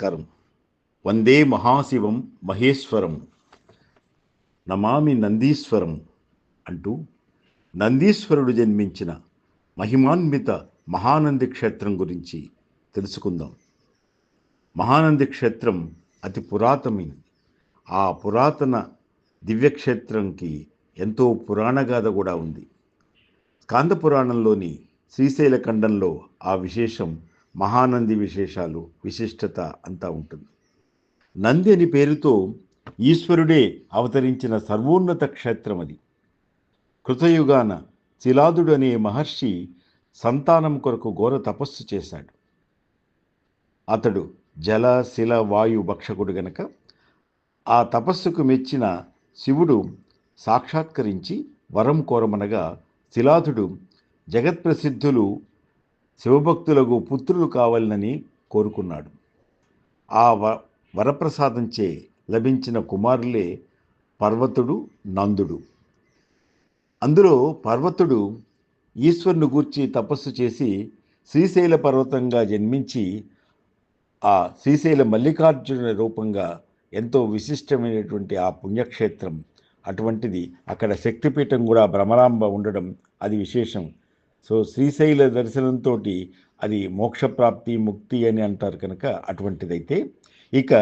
నమస్కారం వందే మహాశివం మహేశ్వరం నమామి నందీశ్వరం అంటూ నందీశ్వరుడు జన్మించిన మహిమాన్విత మహానంది క్షేత్రం గురించి తెలుసుకుందాం. మహానంది క్షేత్రం అతి పురాతనమైనది. ఆ పురాతన దివ్యక్షేత్రంకి ఎంతో పురాణగాథ కూడా ఉంది. స్కాంద పురాణంలోని శ్రీశైల ఖండంలో ఆ విశేషం మహానంది విశేషాలు విశిష్టత అంతా ఉంటుంది. నంది అని పేరుతో ఈశ్వరుడే అవతరించిన సర్వోన్నత క్షేత్రం అది. కృతయుగాన శిలాదుడు అనే మహర్షి సంతానం కొరకు ఘోర తపస్సు చేశాడు. అతడు జల శిల వాయు భక్షకుడు గనక ఆ తపస్సుకు మెచ్చిన శివుడు సాక్షాత్కరించి వరం కోరమనగా శిలాదుడు జగత్ప్రసిద్ధులు శివభక్తులకు పుత్రులు కావాలని కోరుకున్నాడు. ఆ వ వరప్రసాదంచే లభించిన కుమారులే పర్వతుడు నందుడు. అందులో పర్వతుడు ఈశ్వరుని గూర్చి తపస్సు చేసి శ్రీశైల పర్వతంగా జన్మించి ఆ శ్రీశైల మల్లికార్జున రూపంగా ఎంతో విశిష్టమైనటువంటి ఆ పుణ్యక్షేత్రం అటువంటిది. అక్కడ శక్తిపీఠం కూడా భ్రమరాంబ ఉండడం అది విశేషం. సో శ్రీశైల దర్శనంతో అది మోక్షప్రాప్తి ముక్తి అని అంటారు కనుక అటువంటిదైతే ఇక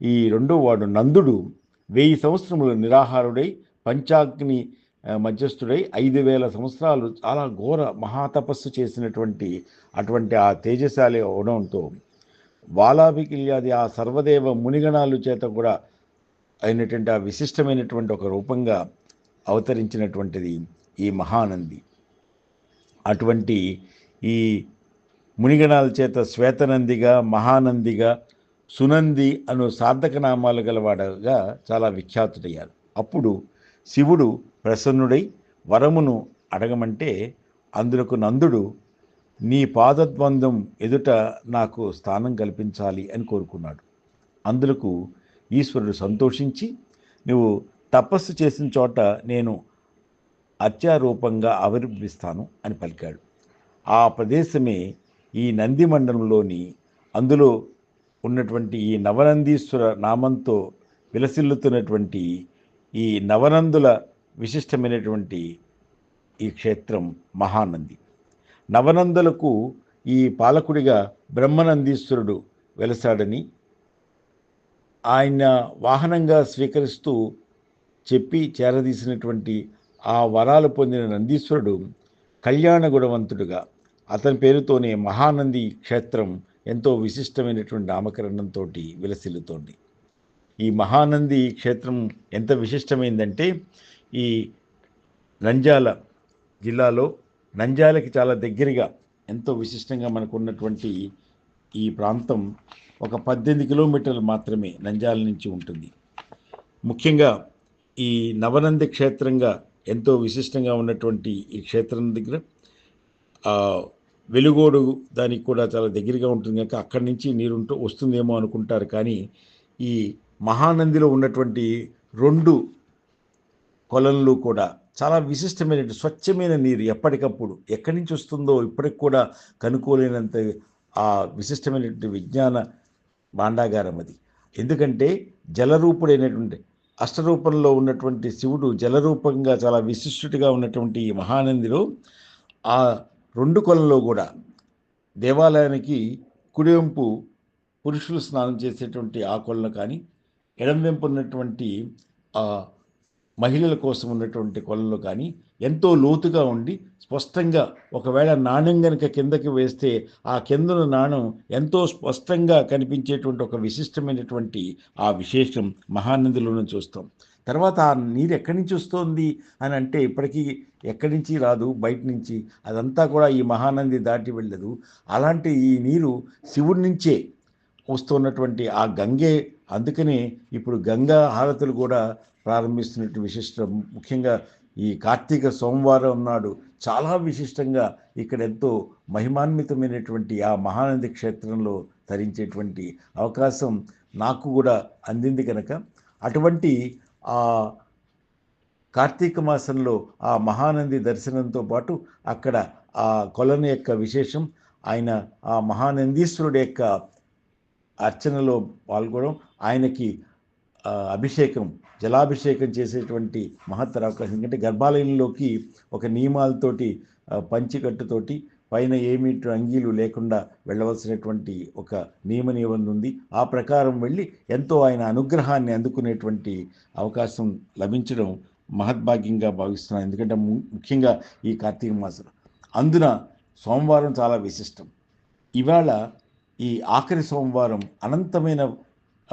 ఈ రెండో వాడు నందుడు వెయ్యి సంవత్సరములు నిరాహారుడై పంచాగ్ని మధ్యస్థుడై ఐదు వేల సంవత్సరాలు చాలా ఘోర మహాతపస్సు చేసినటువంటి అటువంటి ఆ తేజశాలి అవడంతో వాలాభికిల్యాది ఆ సర్వదేవ మునిగణాలు చేత కూడా అయినటువంటి ఆ విశిష్టమైనటువంటి ఒక రూపంగా అవతరించినటువంటిది ఈ మహానంది. అటువంటి ఈ మునిగణాల చేత శ్వేతనందిగా మహానందిగా సునంది అను సార్థక నామాలు గలవాడగా చాలా విఖ్యాతుడయ్యాడు అప్పుడు శివుడు ప్రసన్నుడై వరమును అడగమంటే అందులకు నందుడు నీ పాదద్వందం ఎదుట నాకు స్థానం కల్పించాలి అని కోరుకున్నాడు. అందులకు ఈశ్వరుడు సంతోషించి నువ్వు తపస్సు చేసిన చోట నేను అత్యారూపంగా ఆవిర్భవిస్తాను అని పలికాడు. ఆ ప్రదేశమే ఈ నంది మండలంలోని అందులో ఉన్నటువంటి ఈ నవనందీశ్వర నామంతో విలసిల్లుతున్నటువంటి ఈ నవనందుల విశిష్టమైనటువంటి ఈ క్షేత్రం మహానంది. నవనందులకు ఈ పాలకుడిగా బ్రహ్మనందీశ్వరుడు వెలసాడని ఆయన వాహనంగా స్వీకరిస్తూ చెప్పి చేరదీసినటువంటి ఆ వరాలు పొందిన నందీశ్వరుడు కళ్యాణ గుణవంతుడుగా అతని పేరుతోనే మహానంది క్షేత్రం ఎంతో విశిష్టమైనటువంటి నామకరణంతో విలసిల్లుతోంది. ఈ మహానంది క్షేత్రం ఎంత విశిష్టమైందంటే ఈ నంజాల జిల్లాలో నంజాలకి చాలా దగ్గరగా ఎంతో విశిష్టంగా మనకు ఉన్నటువంటి ఈ ప్రాంతం ఒక పద్దెనిమిది కిలోమీటర్లు మాత్రమే నంజాల నుంచి ఉంటుంది. ముఖ్యంగా ఈ నవనంది క్షేత్రంగా ఎంతో విశిష్టంగా ఉన్నటువంటి ఈ క్షేత్రం దగ్గర వెలుగోడు దానికి కూడా చాలా దగ్గరగా ఉంటుంది కనుక అక్కడి నుంచి నీరు వస్తుందేమో అనుకుంటారు. కానీ ఈ మహానందిలో ఉన్నటువంటి రెండు కొలన్లు కూడా చాలా విశిష్టమైన స్వచ్ఛమైన నీరు ఎప్పటికప్పుడు ఎక్కడి నుంచి వస్తుందో ఇప్పటికి కూడా కనుక్కోలేనంత ఆ విశిష్టమైనటువంటి విజ్ఞాన భాండాగారం అది. ఎందుకంటే జలరూపుడైనటువంటి అష్టరూపంలో ఉన్నటువంటి శివుడు జలరూపంగా చాలా విశిష్టుడిగా ఉన్నటువంటి ఈ మహానందిలో ఆ రెండు కొలంలో కూడా దేవాలయానికి కుడివెంపు పురుషులు స్నానం చేసేటువంటి ఆ కొలను కానీ ఎడంవెంపు ఉన్నటువంటి ఆ మహిళల కోసం ఉన్నటువంటి కొలలో కానీ ఎంతో లోతుగా ఉండి స్పష్టంగా ఒకవేళ నాణ్యం కనుక కిందకి వేస్తే ఆ కిందన నాణం ఎంతో స్పష్టంగా కనిపించేటువంటి ఒక విశిష్టమైనటువంటి ఆ విశేషం మహానందిలోనే చూస్తాం. తర్వాత ఆ నీరు ఎక్కడి నుంచి వస్తోంది అని అంటే ఇప్పటికీ ఎక్కడి నుంచి రాదు బయట నుంచి. అదంతా కూడా ఈ మహానంది దాటి వెళ్ళదు. అలాంటి ఈ నీరు శివుడి నుంచే వస్తున్నటువంటి ఆ గంగే. అందుకనే ఇప్పుడు గంగా హారతులు కూడా ప్రారంభిస్తున్నట్టు విశిష్టం. ముఖ్యంగా ఈ కార్తీక సోమవారం నాడు చాలా విశిష్టంగా ఇక్కడ ఎంతో మహిమాన్వితమైనటువంటి ఆ మహానంది క్షేత్రంలో ధరించేటువంటి అవకాశం నాకు కూడా అందింది కనుక అటువంటి ఆ కార్తీక మాసంలో ఆ మహానంది దర్శనంతో పాటు అక్కడ ఆ కొలను యొక్క విశేషం ఆయన ఆ మహానందీశ్వరుడు యొక్క అర్చనలో పాల్గొనడం ఆయనకి అభిషేకం జలాభిషేకం చేసేటువంటి మహత్తర అవకాశం. ఎందుకంటే గర్భాలయంలోకి ఒక నియమాలతోటి పంచికట్టుతోటి పైన ఏమి అంగీలు లేకుండా వెళ్ళవలసినటువంటి ఒక నియమ నిబంధన ఉంది. ఆ ప్రకారం వెళ్ళి ఎంతో ఆయన అనుగ్రహాన్ని అందుకునేటువంటి అవకాశం లభించడం మహద్భాగ్యంగా భావిస్తున్నాను. ఎందుకంటే ము- ముఖ్యంగా ఈ కార్తీక మాసం. అందున సోమవారం చాలా విశిష్టం. ఇవాళ ఈ ఆఖరి సోమవారం అనంతమైన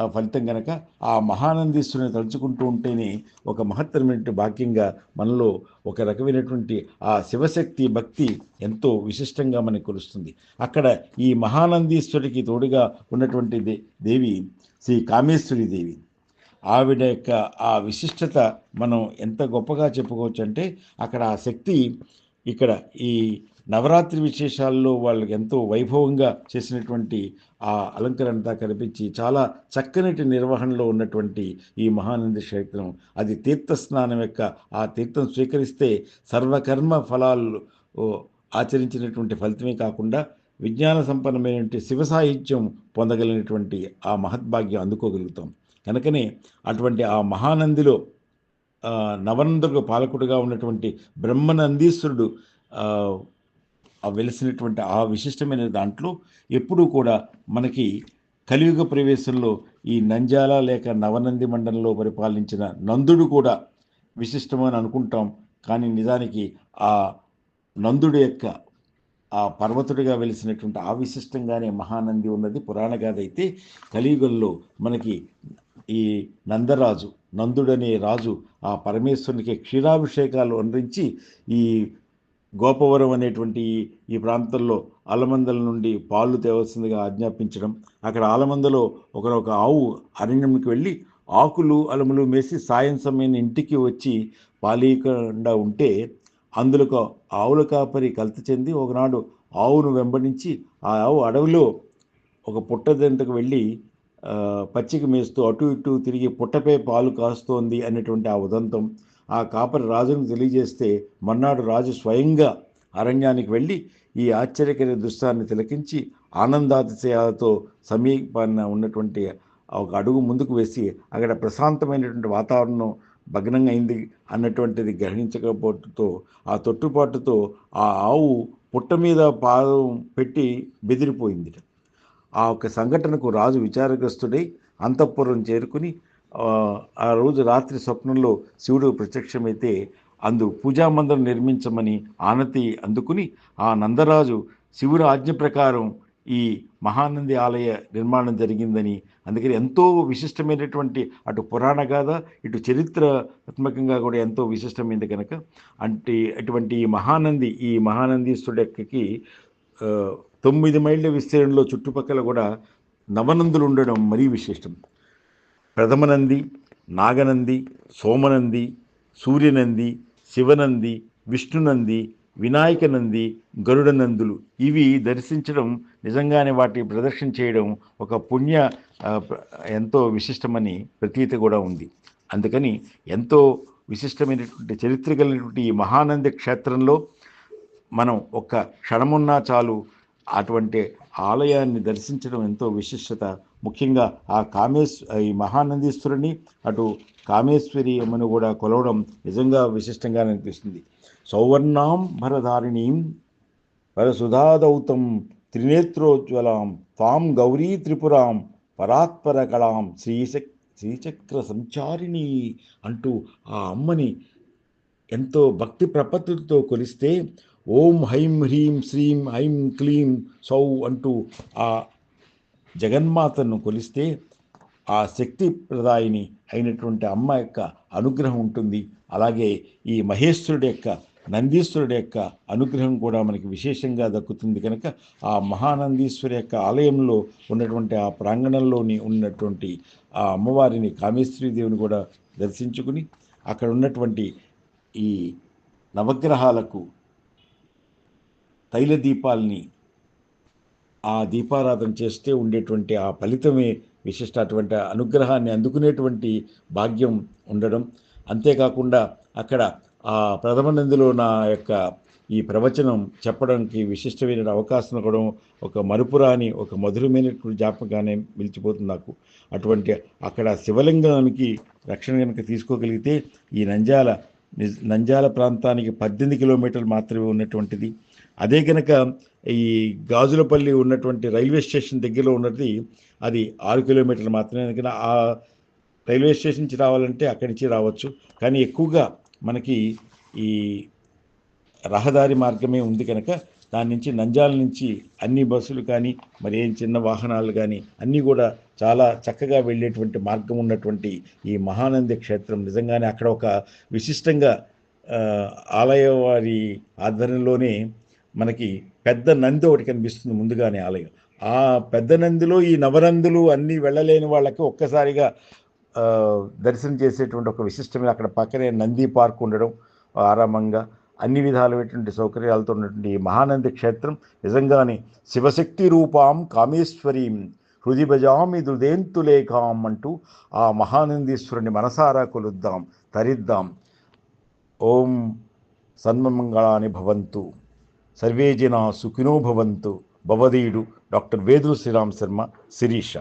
ఫలితం గనక ఆ మహానందీశ్వరుని తలుచుకుంటూ ఉంటేనే ఒక మహత్తరమైనటువంటి భాగ్యంగా మనలో ఒక రకమైనటువంటి ఆ శివశక్తి భక్తి ఎంతో విశిష్టంగా మనకు కొలుస్తుంది అక్కడ ఈ మహానందీశ్వరికి తోడుగా ఉన్నటువంటి దే దేవి శ్రీ కామేశ్వరి దేవి. ఆవిడ యొక్క ఆ విశిష్టత మనం ఎంత గొప్పగా చెప్పుకోవచ్చు అంటే అక్కడ ఆ శక్తి ఇక్కడ ఈ నవరాత్రి విశేషాల్లో వాళ్ళకి ఎంతో వైభవంగా చేసినటువంటి ఆ అలంకరణ అంతా కనిపించి చాలా చక్కనటి నిర్వహణలో ఉన్నటువంటి ఈ మహానంది క్షేత్రం. అది తీర్థ స్నానం యొక్క ఆ తీర్థం స్వీకరిస్తే సర్వకర్మ ఫలాలు ఆచరించినటువంటి ఫలితమే కాకుండా విజ్ఞాన సంపన్నమైనటువంటి శివ సాహిత్యం పొందగలిగినటువంటి ఆ మహద్భాగ్యం అందుకోగలుగుతాం. కనుకనే అటువంటి ఆ మహానందిలో నవనందుకు పాలకుడుగా ఉన్నటువంటి బ్రహ్మనందీశ్వరుడు వెలిసినటువంటి ఆ విశిష్టమైన దాంట్లో ఎప్పుడూ కూడా మనకి కలియుగ ప్రవేశంలో ఈ నంజాల లేక నవనంది మండలంలో పరిపాలించిన నందుడు కూడా విశిష్టమని అనుకుంటాం. కానీ నిజానికి ఆ నందుడు యొక్క ఆ పర్వతుడిగా వెలిసినటువంటి ఆ విశిష్టంగానే మహానంది ఉన్నది. పురాణ గాథ అయితే కలియుగంలో మనకి ఈ నందరాజు నందుడనే రాజు ఆ పరమేశ్వరునికి క్షీరాభిషేకాలు అందించి ఈ గోపవరం అనేటువంటి ఈ- ప్రాంతంలో అలమందల నుండి పాలు తేవలసిందిగా ఆజ్ఞాపించడం అక్కడ ఆలమందలో ఒకరొక ఆవు అరణ్యంకి వెళ్ళి ఆకులు అలములు మేసి సాయం సమయం ఇంటికి వచ్చి పాలీయకుండా ఉంటే అందులో ఆవుల కాపరి కలత చెంది ఒకనాడు ఆవును వెంబడించి ఆ ఆవు అడవిలో ఒక పుట్టదెంతకు వెళ్ళి పచ్చిక మేస్తూ అటు ఇటు తిరిగి పుట్టపై పాలు కాస్తోంది అనేటువంటి ఆ ఉదంతం ఆ కాపరి రాజును తెలియజేస్తే మన్నాడు రాజు స్వయంగా అరణ్యానికి వెళ్ళి ఈ ఆశ్చర్యకర దృశ్యాన్ని తిలకించి ఆనందాతిశయాలతో సమీపాన ఉన్నటువంటి ఒక అడుగు ముందుకు వేసి అక్కడ ప్రశాంతమైనటువంటి వాతావరణం భగ్నంగా అయింది అన్నటువంటిది గ్రహించకపోవటంతో ఆ తొట్టుపాటుతో ఆ ఆవు పుట్ట మీద పాదం పెట్టి బెదిరిపోయింది ఆ ఒక సంఘటనకు రాజు విచారగ్రస్తుడై అంతఃపురం చేరుకుని ఆ, రోజు రాత్రి స్వప్నంలో శివుడు ప్రత్యక్షమైతే అందు పూజామందిరం నిర్మించమని ఆనతి అందుకుని ఆ నందరాజు శివుడు ఆజ్ఞ ప్రకారం ఈ మహానంది ఆలయ నిర్మాణం జరిగిందని అందుకని ఎంతో విశిష్టమైనటువంటి అటు పురాణ గాథ ఇటు చరిత్రాత్మకంగా కూడా ఎంతో విశిష్టమైంది కనుక అంటే అటువంటి ఈ మహానంది ఈ మహానందీశ్వరుడికి తొమ్మిది మైళ్ళ విస్తీర్ణంలో చుట్టుపక్కల కూడా నవనందులు ఉండడం మరీ విశిష్టం ప్రథమనంది నాగనంది సోమనంది సూర్యనంది శివనంది విష్ణునంది వినాయకనంది గరుడనందులు. ఇవి దర్శించడం నిజంగానే వాటి ప్రదర్శన చేయడం ఒక పుణ్య ఎంతో విశిష్టమని ప్రతీతి కూడా ఉంది. అందుకని ఎంతో విశిష్టమైనటువంటి చరిత్ర కలిగినటువంటి ఈ మహానంది క్షేత్రంలో మనం ఒక్క క్షణమున్నా చాలు అటువంటి ఆలయాన్ని దర్శించడం ఎంతో విశిష్టత ముఖ్యంగా ఆ కామేశ్ ఈ మహానందీశ్వరుని అటు కామేశ్వరి అమ్మను కూడా కొలవడం నిజంగా విశిష్టంగా అనిపిస్తుంది. సౌవర్ణాం భరధారిణీం వరసుధాదౌతం త్రినేత్రోజ్వలాం తాం గౌరీ త్రిపురాం పరాత్పర కళాం శ్రీశక్ శ్రీచక్ర సంచారిణి అంటూ ఆ అమ్మని ఎంతో భక్తి ప్రపత్తులతో కొలిస్తే ఓం హైం హ్రీం శ్రీం ఐం క్లీం సౌ అంటూ ఆ జగన్మాతను కొలిస్తే ఆ శక్తి ప్రదాయిని అయినటువంటి అమ్మ యొక్క అనుగ్రహం ఉంటుంది. అలాగే ఈ మహేశ్వరుడి యొక్క నందీశ్వరుడి యొక్క అనుగ్రహం కూడా మనకి విశేషంగా దక్కుతుంది కనుక ఆ మహానందీశ్వరి యొక్క ఆలయంలో ఉన్నటువంటి ఆ ప్రాంగణంలోని ఉన్నటువంటి ఆ అమ్మవారిని కామేశ్వరి దేవుని కూడా దర్శించుకుని అక్కడ ఉన్నటువంటి ఈ నవగ్రహాలకు తైల దీపాల్ని ఆ దీపారాధన చేస్తే ఉండేటువంటి ఆ ఫలితమే విశిష్ట అటువంటి అనుగ్రహాన్ని అందుకునేటువంటి భాగ్యం ఉండడం. అంతేకాకుండా అక్కడ ఆ ప్రథమ నందిలో నా యొక్క ఈ ప్రవచనం చెప్పడానికి విశిష్టమైన అవకాశం కూడా ఒక మరుపురాని ఒక మధురమైనటువంటి జ్ఞాపకానే నిలిచిపోతుంది నాకు. అటువంటి అక్కడ శివలింగానికి రక్షణ కనుక తీసుకోగలిగితే ఈ నంజాల నిజ్- నంజాల ప్రాంతానికి పద్దెనిమిది కిలోమీటర్లు మాత్రమే ఉన్నటువంటిది. అదే కనుక ఈ గాజులపల్లి ఉన్నటువంటి రైల్వే స్టేషన్ దగ్గరలో ఉన్నది అది ఆరు కిలోమీటర్లు మాత్రమే. ఎందుకంటే ఆ రైల్వే స్టేషన్ నుంచి రావాలంటే అక్కడి నుంచి రావచ్చు. కానీ ఎక్కువగా మనకి ఈ రహదారి మార్గమే ఉంది కనుక దాని నుంచి నంజాల నుంచి అన్ని బస్సులు కానీ మరి ఏం చిన్న వాహనాలు కానీ అన్నీ కూడా చాలా చక్కగా వెళ్ళేటువంటి మార్గం ఉన్నటువంటి ఈ మహానంది క్షేత్రం. నిజంగానే అక్కడ ఒక విశిష్టంగా ఆలయ వారి ఆధ్వర్యంలోనే మనకి పెద్ద నంది ఒకటి కనిపిస్తుంది ముందుగానే ఆలయం. ఆ పెద్ద నందిలో ఈ నవనందులు అన్నీ వెళ్ళలేని వాళ్ళకి ఒక్కసారిగా దర్శనం చేసేటువంటి ఒక విశిష్టమైన అక్కడ పక్కనే నంది పార్క్ ఉండడం ఆరామంగా అన్ని విధాలైనటువంటి సౌకర్యాలతో ఉన్నటువంటి ఈ మహానంది క్షేత్రం నిజంగానే శివశక్తి రూపాం కామేశ్వరీం హృదిభజామి దుదేంతులేఖాం అంటూ ఆ మహానందీశ్వరుని మనసారా కొలుద్దాం తరిద్దాం. ఓం సన్మంగళాని భవంతు. సర్వేజన సుఖినోభవంతు సుఖినో భవదీయుడు డాక్టర్ వేదుల శ్రీరామ్ శర్మ శిరీష.